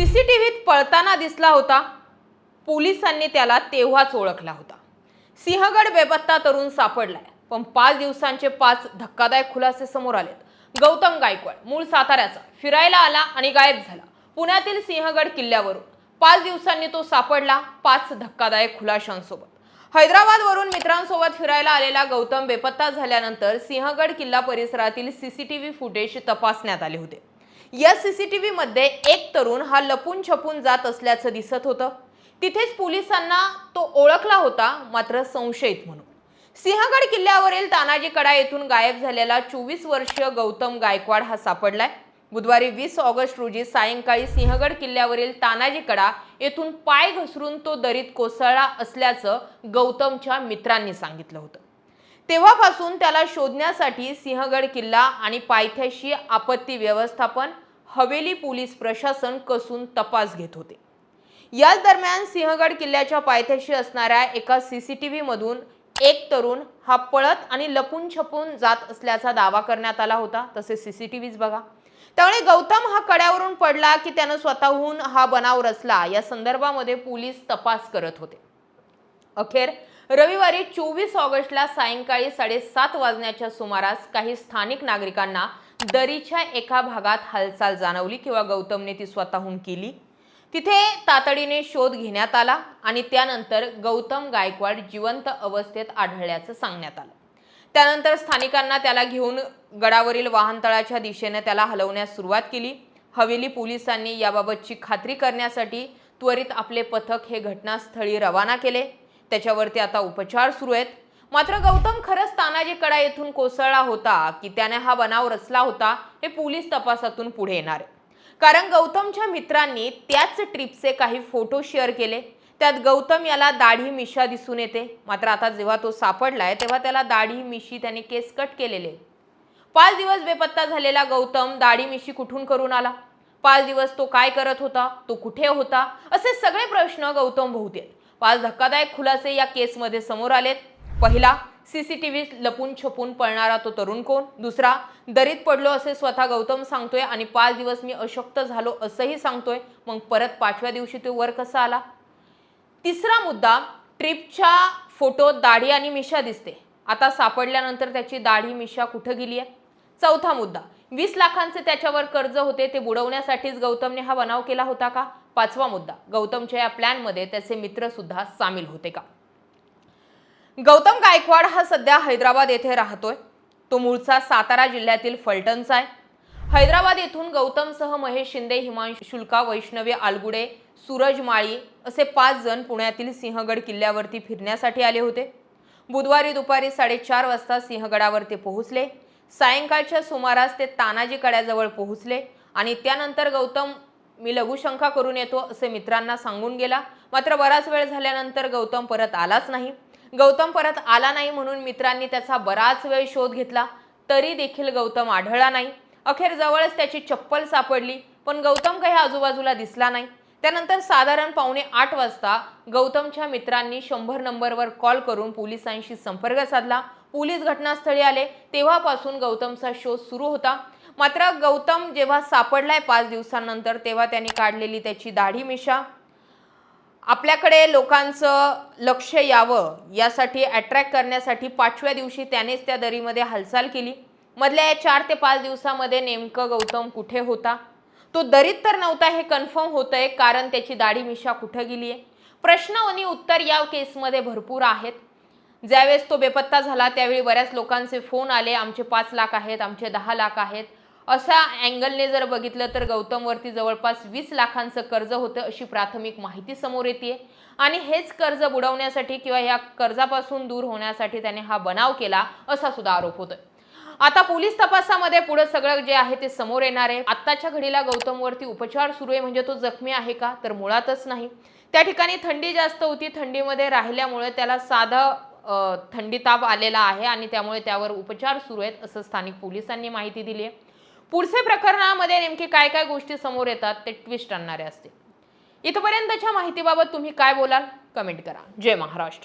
सीसीटीव्हीत पळताना दिसला होता. पोलिसांनी त्याला तेव्हाच ओळखला होता. सिंहगड बेपत्ता तरुण सापडलाय. पण पाच दिवसांचे पाच धक्कादायक खुलासे समोर आलेत. गौतम गायकवाड मूळ साताऱ्याचा फिरायला आला आणि गायब झाला. पुण्यातील सिंहगड किल्ल्यावरून पाच दिवसांनी तो सापडला पाच धक्कादायक खुलाशांसोबत. हैदराबादवरून मित्रांसोबत फिरायला आलेला गौतम बेपत्ता झाल्यानंतर सिंहगड किल्ला परिसरातील सीसीटीव्ही फुटेज तपासण्यात आले होते. या सीसीटीव्ही मध्ये एक तरुण हा लपून छपून जात असल्याचं दिसत होतं. तिथेच पोलिसांना तो ओळखला होता मात्र संशयित म्हणून. सिंहगड किल्ल्यावरील तानाजी कडा येथून गायब झालेला चोवीस वर्षीय गौतम गायकवाड हा सापडलाय. बुधवारी वीस ऑगस्ट रोजी सायंकाळी सिंहगड किल्ल्यावरील तानाजी कडा येथून पाय घसरून तो दरीत कोसळला असल्याचं गौतमच्या मित्रांनी सांगितलं होतं. तेव्हापासून त्याला शोधण्यासाठी सिंहगड किल्ला आणि पायथ्याशी आपत्ती व्यवस्थापन हवेली पोलीस प्रशासन कसून तपास घेत होते. याच दरम्यान सिंहगड किल्ल्याच्या पायथ्याशी असणाऱ्या एका सी सी टी व्हीमधून एक तरुण हा पळत आणि लपून छपून जात असल्याचा दावा करण्यात आला होता. तसे सी सी टी व्हीज बघा. त्यामुळे गौतम हा कड्यावरून पडला की त्यानं स्वतःहून हा बनाव रचला. या संदर्भामध्ये पोलीस तपास करत होते. अखेर रविवारी चोवीस ऑगस्टला सायंकाळी साडेसात वाजण्याच्या सुमारास काही स्थानिक नागरिकांना दरीच्या एका भागात हालचाल जाणवली किंवा गौतमने ती स्वतःहून केली. तिथे तातडीने शोध घेण्यात आला आणि त्यानंतर गौतम गायकवाड जिवंत अवस्थेत आढळल्याचं सांगण्यात आलं. त्यानंतर स्थानिकांना त्याला घेऊन गडावरील वाहनतळाच्या दिशेने त्याला हलवण्यास सुरुवात केली. हवेली पोलिसांनी याबाबतची खात्री करण्यासाठी त्वरित आपले पथक हे घटनास्थळी रवाना केले. त्याच्यावरती आता उपचार सुरू आहेत. मात्र गौतम खरंच तानाजी कडा येथून कोसळला होता की त्याने हा बनाव रचला होता हे पोलीस तपासातून पुढे येणार. आहे कारण गौतमच्या मित्रांनी त्याच ट्रिपचे काही फोटो शेअर केले. त्यात गौतम याला दाढी मिशा दिसून येते. मात्र आता जेव्हा तो सापडलाय तेव्हा त्याला दाढी मिशी त्याने केस कट केलेले. पाच दिवस बेपत्ता झालेला गौतम दाढी मिशी कुठून करून आला? पाच दिवस तो काय करत होता? तो कुठे होता? असे सगळे प्रश्न गौतम भोवती आहेत पाच धक्कादायक खुलासे या केसमध्ये समोर आलेत. पहिला सीसीटीव्ही लपून छपून पळणारा तो तरुण कोण? दुसरा दरीत पडलो असे स्वतः गौतम सांगतोय आणि पाच दिवस मी अशक्त झालो असंही सांगतोय. मग परत पाचव्या दिवशी तो वर कसा आला? तिसरा मुद्दा ट्रिपच्या फोटोत दाढी आणि मिशा दिसते. आता सापडल्यानंतर त्याची दाढी मिशा कुठं गेली आहे चौथा मुद्दा वीस लाखांचे त्याच्यावर कर्ज होते ते बुडवण्यासाठीच गौतमने हा बनाव केला होता का? पाचवा मुद्दा. गौतमच्या या प्लॅनमध्ये त्याचे मित्र सुद्धा सामील होते का? गौतम गायकवाड हा सध्या हैदराबाद येथे राहतोय. तो मूळचा सातारा जिल्ह्यातील फलटणचा आहे. हैदराबाद येथून गौतमसह महेश शिंदे हिमांशु शुल्का वैष्णवी आलगुडे सूरज माळी असे पाच जण पुण्यातील सिंहगड किल्ल्यावरती फिरण्यासाठी आले होते. बुधवारी दुपारी साडेचार वाजता सिंहगडावर ते पोहोचले. सायंकाळच्या सुमारास ते तानाजी कड्याजवळ पोहोचले आणि त्यानंतर गौतम मी लघुशंका करून येतो असे मित्रांना सांगून गेला. मात्र बराच वेळ झाल्यानंतर गौतम परत आलाच नाही. गौतम परत आला नाही म्हणून मित्रांनी त्याचा बराच वेळ शोध घेतला. तरी देखील गौतम आढळला नाही. अखेर जवळच त्याची चप्पल सापडली पण गौतम काही आजूबाजूला दिसला नाही. त्यानंतर साधारण पावणे आठ वाजता गौतमच्या मित्रांनी शंभर नंबरवर कॉल करून पोलिसांशी संपर्क साधला. पोलीस घटनास्थळी आले. तेव्हापासून गौतमचा शोध सुरू होता. मात्र गौतम जेव्हा सापडलाय पाच दिवसांनंतर तेव्हा त्यांनी काढलेली त्याची दाढी मिशा. आपल्याकडे लोकांचं लक्ष यावं यासाठी अट्रॅक्ट करण्यासाठी पाचव्या दिवशी त्यानेच त्या दरीमध्ये हालचाल केली. मधल्या या चार ते पाच दिवसामध्ये नेमकं गौतम कुठे होता? तो दरीत तर नव्हता हे कन्फर्म होतंय कारण त्याची दाढी मिशा कुठं गेली आहे प्रश्न आणि उत्तर या केसमध्ये भरपूर आहेत. ज्यावेळेस तो बेपत्ता झाला त्यावेळी बऱ्याच लोकांचे फोन आले. आमचे पाच लाख आहेत आमचे दहा लाख आहेत. अशा अँगलने जर बघितलं तर गौतमवरती जवळपास वीस लाखांचं कर्ज होतं अशी प्राथमिक माहिती समोर येते आणि हेच कर्ज बुडवण्यासाठी किंवा या कर्जापासून दूर होण्यासाठी त्याने हा बनाव केला असा सुद्धा आरोप होतोय. आता पोलीस तपासामध्ये पुढे सगळं जे आहे ते समोर येणार आहे. आत्ताच्या घडीला गौतमवरती उपचार सुरू आहे म्हणजे तो जखमी आहे का? तर मुळातच नाही. त्या ठिकाणी थंडी जास्त होती. थंडीमध्ये राहिल्यामुळे त्याला साधं थंडी ताप आलेला आहे आणि त्यामुळे त्यावर उपचार सुरू आहेत असं स्थानिक पोलिसांनी माहिती दिली आहे. पुढचे प्रकरणामध्ये नेमके काय काय गोष्टी समोर येतात ते ट्विस्ट आणणारे असते इथपर्यंतच्या माहितीबाबत तुम्ही काय बोलाल? कमेंट करा. जय महाराष्ट्र.